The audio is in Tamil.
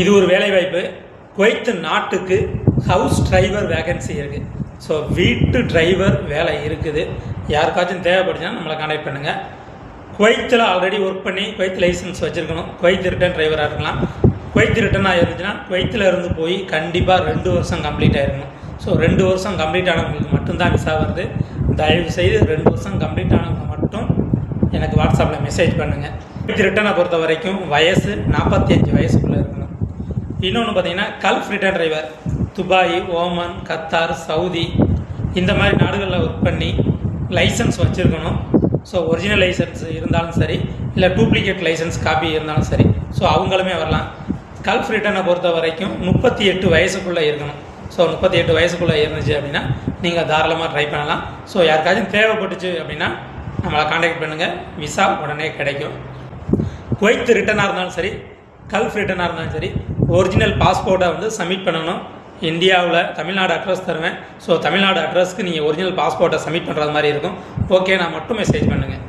இது ஒரு வேலைவாய்ப்பு. குவைத்து நாட்டுக்கு ஹவுஸ் டிரைவர் வேகன்சி இருக்குது ஸோ வீட்டு டிரைவர் வேலை இருக்குது. யாருக்காச்சும் தேவைப்படுச்சுன்னா நம்மளை கான்டாக்ட் பண்ணுங்கள் குவைத்தில் ஆல்ரெடி ஒர்க் பண்ணி குவைத் லைசன்ஸ் வச்சுருக்கணும். குவைத் ரிட்டர்ன் டிரைவராக இருக்கலாம். குவைத் ரிட்டர்னாக இருந்துச்சுன்னா குவைத்தில் இருந்து போய் கண்டிப்பாக ரெண்டு வருஷம் கம்ப்ளீட் ஆகிருக்கணும் ஸோ ரெண்டு வருஷம் கம்ப்ளீட் ஆனவங்களுக்கு மட்டும்தான் விசா வருது. தயவு செய்து ரெண்டு வருஷம் கம்ப்ளீட் ஆனவங்க மட்டும் எனக்கு வாட்ஸ்அப்பில் மெசேஜ் பண்ணுங்கள் குவைத் ரிட்டனை பொறுத்த வரைக்கும் வயசு நாற்பத்தி அஞ்சு வயசுக்குள்ளே இருக்கணும். இன்னொன்று பார்த்தீங்கன்னா gulf return driver Dubai Oman Qatar Saudi இந்த மாதிரி நாடுகளில் ஒர்க் பண்ணி லைசன்ஸ் வச்சுருக்கணும். ஸோ ஒரிஜினல் லைசன்ஸ் இருந்தாலும் சரி இல்லை டூப்ளிகேட் லைசன்ஸ் காப்பி இருந்தாலும் சரி. ஸோ அவங்களுமே வரலாம். கல்ஃப் ரிட்டர்னை பொறுத்த வரைக்கும் முப்பத்தி எட்டு வயசுக்குள்ளே இருக்கணும். ஸோ முப்பத்தி எட்டு வயசுக்குள்ளே இருந்துச்சு அப்படின்னா நீங்கள் தாராளமாக ட்ரை பண்ணலாம். ஸோ யாருக்காச்சும் தேவைப்பட்டுச்சு அப்படின்னா நம்மளை காண்டாக்ட் பண்ணுங்கள் விசா உடனே கிடைக்கும். குவைத் ரிட்டனாக இருந்தாலும் சரி கல்ஃப் ரிட்டனாக இருந்தாலும் சரி ஒரிஜினல் பாஸ்போர்ட்டை வந்து சப்மிட் பண்ணணும். இந்தியாவில் தமிழ்நாடு அட்ரஸ் தருவேன். ஸோ தமிழ்நாடு அட்ரஸ்க்கு நீங்கள் ஒரிஜினல் பாஸ்போர்ட்டை சப்மிட் பண்ணுறது மாதிரி இருக்கும். ஓகே நான் மட்டும் மெசேஜ் பண்ணுங்கள்